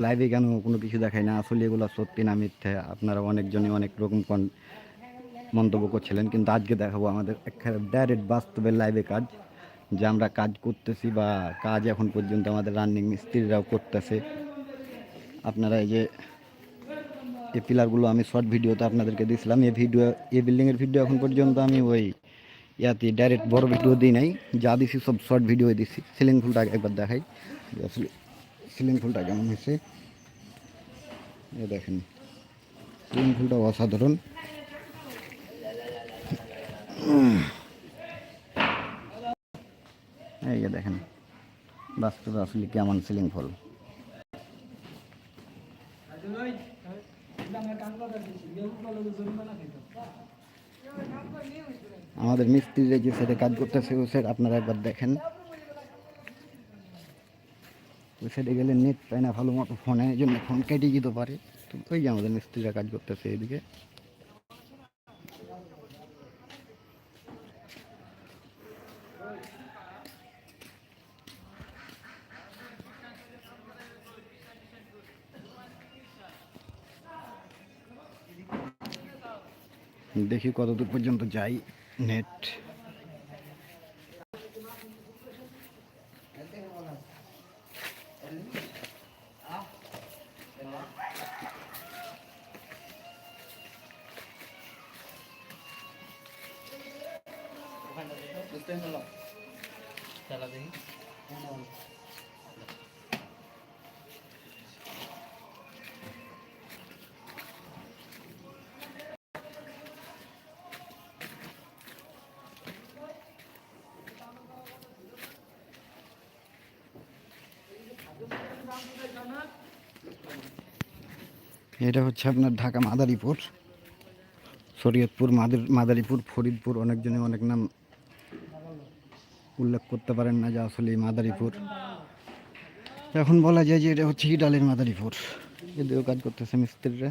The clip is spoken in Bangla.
লাইভে কেন কোনো কিছু দেখায় না? আসলে এগুলো সত্যি না মিথ্যে। আপনারা অনেকজনই অনেক রকম কন- মন্তব্য করছিলেন, কিন্তু আজকে দেখাবো আমাদের ডাইরেক্ট বাস্তবের লাইভে কাজ, যে আমরা কাজ করতেছি বা কাজ এখন পর্যন্ত আমাদের রানিং মিস্ত্রিরাও করতেছে। আপনারা এই যে এই পিলারগুলো আমি শর্ট ভিডিওতে আপনাদেরকে দিয়েছিলাম এই ভিডিও এই বিল্ডিংয়ের ভিডিও এখন পর্যন্ত আমি ওই ইয়াতে ডাইরেক্ট বড় ভিডিও দিই নাই। যা দিছি সব শর্ট ভিডিও দিছি। সিলিং ফুলটা একবার দেখাই। আসলে সিলিং ফুলটা কেমন হয়েছে? এ দেখেন, সিলিং ফুলটা অসাধারণ। এই যে দেখেন, বাস্তবে আসলে কেমন সিলিং ফুল। আমাদের মিস্ত্রিরা যে সেটা কাজ করতেছে ওই সাইড আপনারা একবার দেখেন। ওই গেলে নেট পায় না, ভালো মতো ফোনে এই জন্য ফোন কেটে যেতে পারে। তো ওই যে আমাদের মিস্ত্রিরা কাজ করতেছে এদিকে। দেখি কত দূর পর্যন্ত যাই নেট এটা হচ্ছে আপনার ঢাকা মাদারীপুর শরীয়তপুর মাদার মাদারীপুর ফরিদপুর অনেকজনে অনেক নাম উল্লেখ করতে পারেন না যে আসলে মাদারীপুর। এখন বলা যায় যে এটা হচ্ছে ইডালের মাদারীপুর। এদিকেও কাজ করতেছে মিস্ত্রিরা।